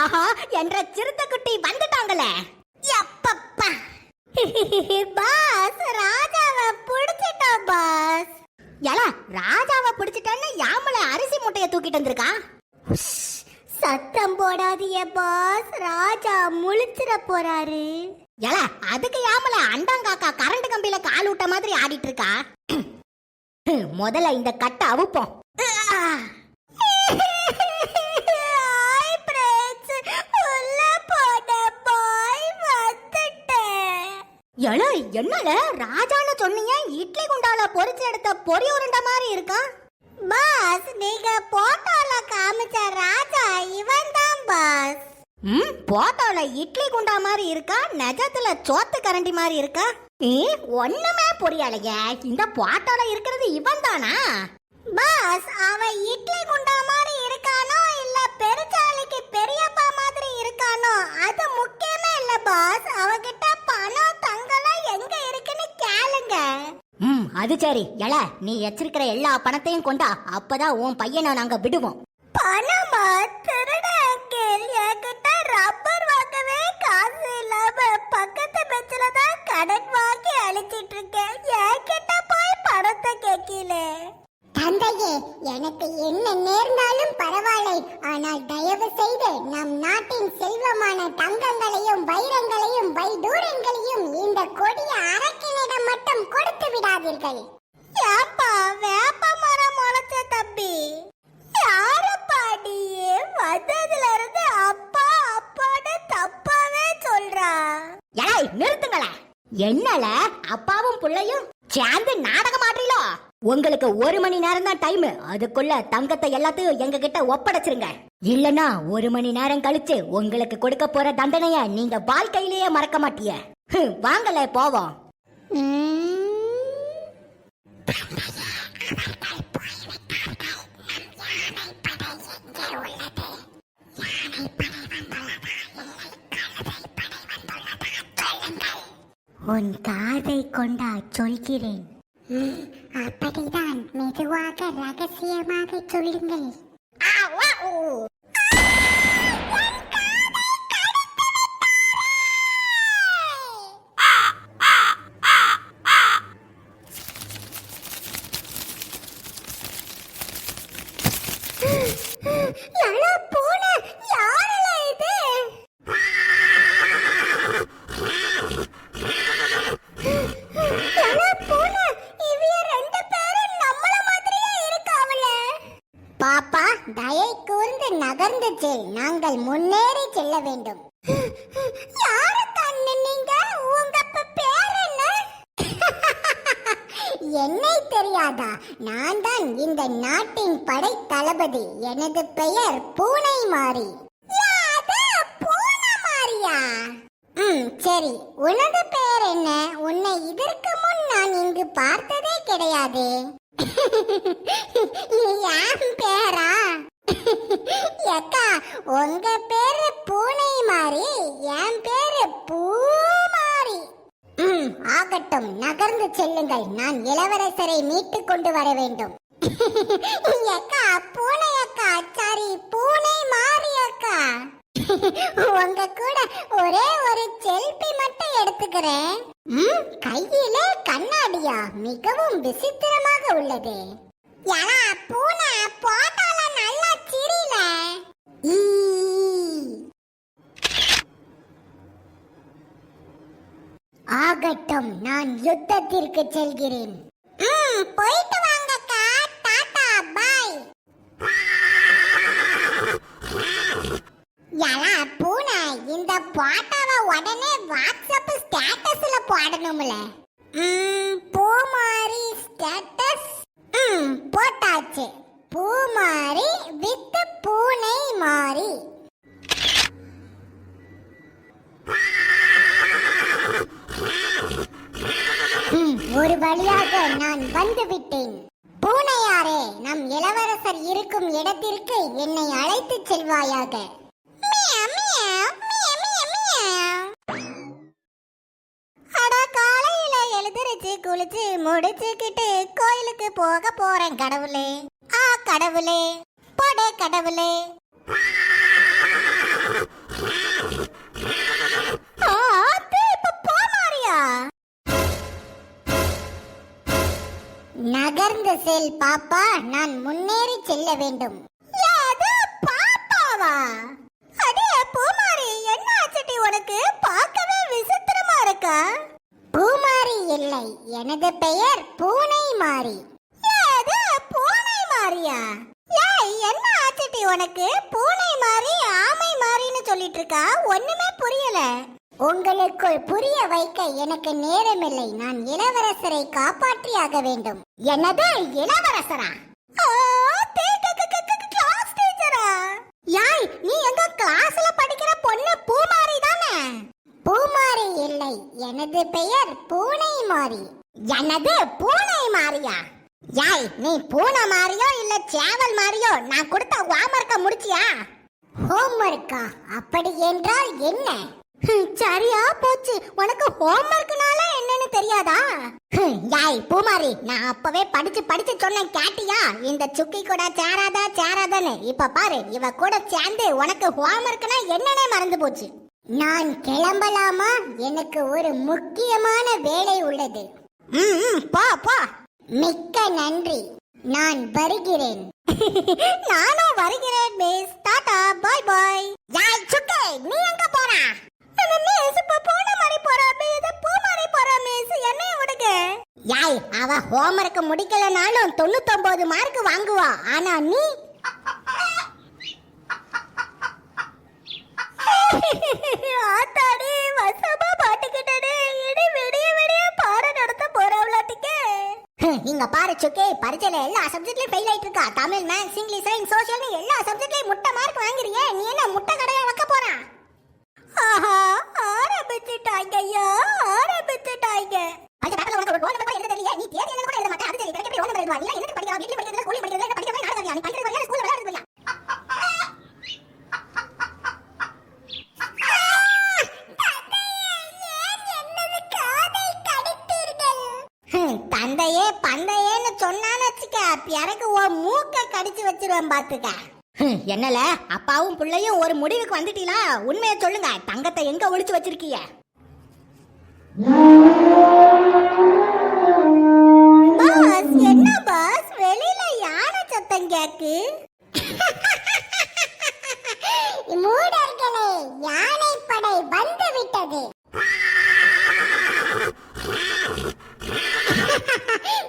ஆஹா என்ற சிறுத்தைக்குட்டி வந்துட்டாங்களே. எப்பப்பா பாஸ் ராஜாவை பிடிச்சிட்டோம் பாஸ். ஏல ராஜாவை பிடிச்சிட்டான்னு யாமல அரிசி முட்டைய தூக்கிட்டு வந்திருக்கா? சத்தம் போடாதீய பாஸ் ராஜா முழிச்சிட போறாரு. ஏல அதுக்கு யாமல அண்டாங்காக்கா கரண்ட் கம்பியில கால் விட்ட மாதிரி ஆடிட்டு இருக்கா? முதல்ல இந்த கட்டை அவுப்போம். வந்துட்டேன் என்னல? ராஜான்னு சொன்னீங்க இட்லி குண்டால பொரிச்சு எடுத்த பொரி உருண்டை மாதிரி இருக்கா? பாஸ் நீங்க போட்டோல காமிச்ச ராஜா இவன் தான் பாஸ். ம் போட்டோல இட்லி குண்டா மாதிரி இருக்கா? நெஜத்துல சோத்து கரண்டி மாதிரி இருக்கா? ஏ ஒண்ணுமே புரியலையே. இந்த போட்டோல இருக்கிறது இவன் தானா பாஸ் அவன் இட்லி குண்டா மாதிரி இருக்கானோ இல்ல பெருச்சாளிக்கு பெரியப்பா அது சரி. எல நீ வச்சிருக்கிற எல்லா பணத்தையும் கொண்டா அப்பதான் உன் பையனை நாங்க விடுவோம். பணமா? திருட அங்கிள். என்கிட்ட ரப்பர் வாங்கவே காசு இல்லாம பக்கத்து பெஞ்சில தான் கடன் வாங்கி அழிச்சிட்டு இருக்கேன். என்கிட்ட போய் பணத்தை கேட்கல. தந்தையே எனக்கு என்ன நேர்ந்தாலும் பரவாயில்லை. ஆனால் தயவு செய்து நம் நாட்டின் செல்வமான தங்கங்களையும் வைரங்களையும் வைடூரங்களையும் இந்த கொடிய அரக்கினிடம் மட்டும் கொடுத்து விடாதீர்கள். ஏப்பா வேப்ப மரம் முளைச்ச தம்பி. யாரு பாடியே வந்ததுல இருந்து அப்பா அப்பான்னு தப்பாவே சொல்றா. ஏய் நிறுத்துங்களே. என்னல? அப்பாவும் புள்ளையும் சேர்ந்து நாடகம் ஆடுறீங்களோ உங்களுக்கு ஒரு மணி நேரம் தான் டைம் அதுக்குள்ள தங்கத்தை எல்லாத்தையும் எங்க கிட்ட ஒப்படைச்சிருங்க. இல்லனா ஒரு மணி நேரம் கழிச்சு உங்களுக்கு கொடுக்க போற தண்டனைய நீங்க வாழ்க்கையிலேயே மறக்க மாட்டீங்க ஹம், வாங்களே போவோம். உன் காதை கொண்டா சொல்கிறேன். அப்படிதான் மெதுவாக ரகசியமாக சொல்லுங்கள். நீங்கள் முன்னேறி செல்ல வேண்டும். யாரு கண்ணு நீங்க? உங்க பேர் என்ன? என்னை தெரியாதா? நான் தான் இந்த நாட்டின் படை தளபதி எனது பெயர் பூனை மாறி பூனை ம் சரி. உனது பெயர் என்ன? உன்னை இதற்கு முன் நான் இங்கு பார்த்ததே கிடையாது. என் பேரா? அக்கா உங்க பேரு பூனை மாறி என் பேரு பூமாரி. ம் ஆகட்டும் நகர்ந்து செல்லுங்கள். நான் இளவரசரை மீட்டு கொண்டு வர வேண்டும். அக்கா பூனை அக்கா சாரி பூனை மாறி அக்கா. உங்க கூட ஒரே ஒரு செல்பி மட்டும் எடுத்துக்கிறேன். கையில கண்ணாடியா? மிகவும் விசித்திரமாக உள்ளது. பூனை போட்டால நல்லா சிரில. ஆகட்டும் நான் யுத்தத்திற்கு செல்கிறேன். ம் போயிட்டு வாங்கக்கா. டாடா பாய். யாரா பூனை இந்த பாட்டாவை உடனே வாட்ஸ்அப் ஸ்டேட்டஸ்ல போடணும்ல. ம் பூமாரி ஸ்டேட்டஸ். ம் போட்டாச்சு பூமாரி வித் பூனை மாறி. ஒரு வழியாக நான் வந்து விட்டேன் பூனையாரே நம் இளவரசர் இருக்கும் இடத்திற்கு என்னை அழைத்து செல்வாயாக. குளிச்சு முடிச்சுக்கிட்டு கோயிலுக்கு போக போறேன் கடவுளே. கடவுளே போடு கடவுளே. நகர்ந்து செல் பாப்பா நான் முன்னேறி செல்ல வேண்டும். பாப்பாவா? அடே பூமாரி என்ன ஆச்சுட்டி உனக்கு? பார்க்கவே விசித்திரமா இருக்கா? பூமாரி இல்லை. எனது பெயர் பூனை மாறி பூனை என்ன ஆச்சுடி உனக்கு? பூனை மாதிரி ஆமை மாறின்னு சொல்லிட்டு இருக்கா ஒண்ணுமே புரியல. உங்களுக்குள் புரிய வைக்க எனக்கு நேரமில்லை. நான் இளவரசரை காப்பாற்றியாக வேண்டும். என்னது இளவரசரா? யாய் நீ எங்க கிளாஸ்ல படிக்கிற பொண்ணு பூமாரி தானே? பூமாரி இல்லை. எனது பெயர் பூனை மாறி. எனது பூனை மாறியா? யாய் நீ பூனை மாதிரியோ இல்ல சேவல் மாதிரியோ நான் கொடுத்த வாமர்க்க முடிச்சியா? ஹோம்ஒர்க்கா அப்படி என்றால் என்ன? சரியா போச்சு. உனக்கு ஹோம்ஒர்க்னால என்னன்னு தெரியாதா? யாய் பூமாரி நான் அப்பவே படிச்சு படிச்சு சொன்னேன் கேட்டியா? இந்த சுக்கி கூட சேராதா சேராதான்னு. இப்ப பாரு இவ கூட சேர்ந்து உனக்கு ஹோம்ஒர்க்னா என்னன்னே மறந்து போச்சு. நான் கிளம்பலாமா? எனக்கு ஒரு முக்கியமான வேலை உள்ளது. ம், ம், போ போ. மிக்க நன்றி. நான் வருகிறேன். நானும் வருகிறேன் மிஸ் டாடா பாய் பாய். யாய் சுக்கே நீ எங்க போறா? நம்ம மிஸ் இப்ப போன மாதிரி போறா மிஸ் பூ மாதிரி போறா மிஸ் என்னைய விடுங்க. யாய் அவ ஹோம்வொர்க் முடிக்கலனாலும் தொண்ணூத்தொன்பது மார்க் வாங்குவா. ஆனா நீ பரீட்சையில எல்லா சப்ஜெக்ட்லயும் ஃபெயில் ஆயிட்டு இருக்கா Tamil maths English science social எல்லா சப்ஜெக்ட்லயும் முட்டை மார்க் வாங்குறியே? நீ என்ன முட்டை கடையா வைக்க போறா? ஆஹா ஆரம்பிச்சுட்டாங்க ஐயா ஆரம்பிச்சுட்டாங்க அந்த பேப்பர்ல உனக்கு ஒரு ரோல் நம்பர் எழுத தெரியல. நீ தேதி என்ன கூட எழுத மாட்டே. அது தெரியல எப்படி ரோல் நம்பர் எழுதுவா? நீ எதுக்கு படிக்கிறா? வீட்ல படிக்கிறதுல ஸ்கூல்ல படிக்கிறதுல என்ன படிக்கிறதுல நாடகம் நீ படிக்கிறது வரையா ஸ்கூல்ல விளையாடுறது வரையா தந்தையே பந்தையேன்னு வச்சுக்க. பிறகு உன் மூக்க கடிச்சு வச்சிருவேன் பாத்துக்க. என்னல? அப்பாவும் பிள்ளையும் ஒரு முடிவுக்கு வந்துட்டீங்களா? உண்மையை சொல்லுங்க. தங்கத்தை எங்க ஒளிச்சு வச்சிருக்கீங்க? பாஸ் என்ன பாஸ்? வெளியில யானை சத்தம் கேக்கு? மூடர்களே யானை படை வந்து விட்டது.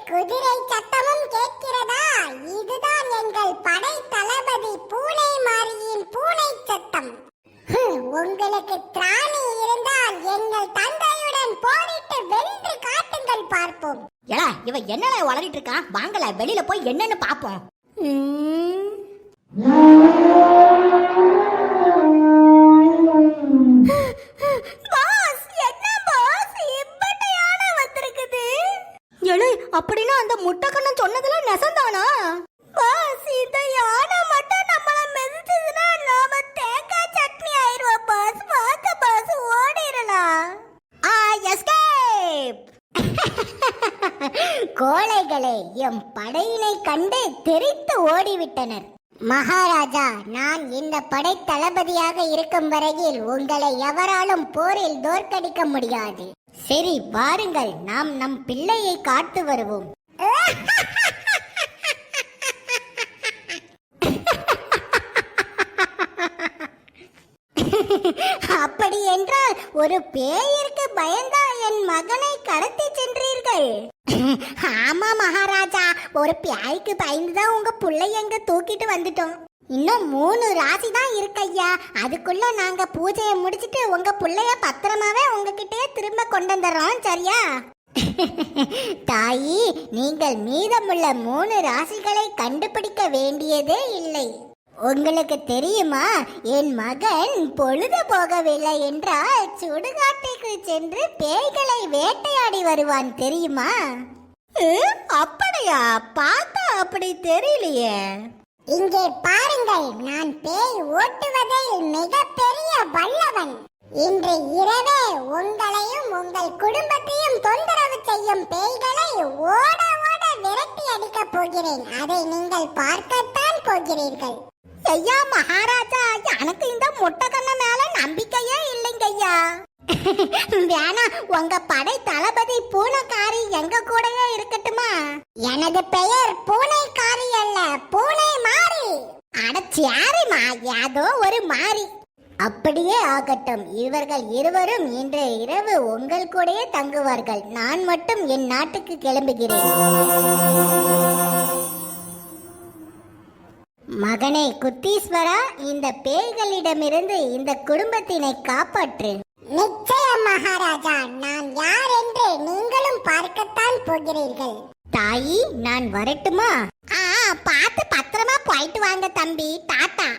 குதிரை சத்தமும் உங்களுக்கு திராணி இருந்தால் எங்கள் தந்தையுடன் போரிட்டு வென்று காட்டுங்கள் பார்ப்போம். ஏடா இவ என்னல வளரிட்டு இருக்கா? வாங்கல வெளியில போய் என்னன்னு பாப்போம். கோழைகளே எம் படையினை கண்டு தெரித்து ஓடிவிட்டனர். மகாராஜா நான் இந்த படை தளபதியாக இருக்கும் வரையில் உங்களை எவராலும் போரில் தோற்கடிக்க முடியாது. சரி வாருங்கள் நாம் நம் பிள்ளையை காத்து வருவோம். அப்படி என்றால் ஒரு பேயிற்கு பயந்தா என் மகனை கடத்தி சென்றீர்கள். ஆமா மகாராஜா ஒரு பியாய்க்கு பயந்துதான் உங்க புள்ளைய எங்க தூக்கிட்டு வந்துட்டோம். இன்னும் மூணு ராசி தான் இருக்கையா அதுக்குள்ள நாங்க பூஜையை முடிச்சிட்டு உங்க பிள்ளைய பத்திரமாவே உங்ககிட்டயே திரும்ப கொண்டு வந்துடுறோம் சரியா? தாயி நீங்கள் மீதமுள்ள மூணு ராசிகளை கண்டுபிடிக்க வேண்டியதே இல்லை. உங்களுக்கு தெரியுமா? என் மகன் பொழுது போகவில்லை என்றால் சுடுகாட்டுக்கு சென்று பேய்களை வேட்டையாடி வருவான் தெரியுமா? அப்படியா? பார்த்தா அப்படி தெரியலையே. இங்கே பாருங்கள் நான் பேய் ஓட்டுவதில் மிகப்பெரிய வல்லவன். இன்று இரவே உங்களையும் உங்கள் குடும்பத்தையும் தொந்தரவு செய்யும் பேய்களை ஓட ஓட விரட்டி அடிக்கப் போகிறேன். அதை நீங்கள் பார்க்கத்தான் போகிறீர்கள். ஐயா மகாராஜா எனக்கு இந்த முட்டைக்கண்ண மேல நம்பிக்கையே இல்லைங்க ஐயா. வேணா உங்க படை தளபதி பூனைக்காரி எங்க கூடயே இருக்கட்டுமா? எனது பெயர் பூனைக்காரி அல்ல பூனை மாறி. அடச்சியாரிமா ஏதோ ஒரு மாறி. அப்படியே ஆகட்டும் இவர்கள் இருவரும் இன்று இரவு உங்கள் கூடயே தங்குவார்கள். நான் மட்டும் என் நாட்டுக்கு கிளம்புகிறேன். மகனே குத்தீஸ்வரா இந்த பேய்களிடமிருந்து இந்த குடும்பத்தினை காப்பாற்று. நிச்சயம் மகாராஜா நான் யார் என்று நீங்களும் பார்க்கத்தான் போகிறீர்கள். தாயி நான் வரட்டுமா? ஆ பார்த்து பத்திரமா போயிட்டு வாங்க தம்பி டாட்டா.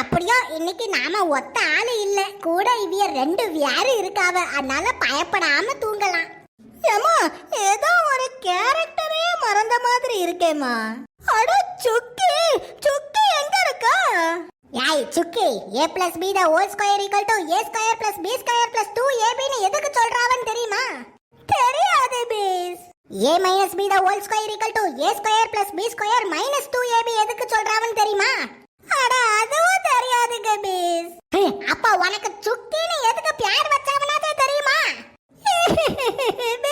அப்படியோ இன்னைக்கு நாம ஒத்த ஆளு இல்ல. கூட இவிய ரெண்டு வியாரு இருக்காவ அதனால பயப்படாம தூங்கலாம். ஏமா ஏதோ ஒரு கேரக்டரே மறந்த மாதிரி இருக்கேமா அட சுக்கி சுக்கி எங்க இருக்கா? ஏய் சுக்கி a plus b the whole square equal to a square plus b square plus 2ab னு எதுக்கு சொல்றாவன்னு தெரியுமா? தெரியாது பீஸ் a minus b the whole square equal to a square plus b square minus 2ab எதுக்கு சொல்றாவன்னு தெரியுமா? அட அதுவும் தெரியாதுங்க பீஸ் அப்ப உனக்கு சுக்கின்னு எதுக்கு பேர் வச்சாவனாதே தெரியுமா?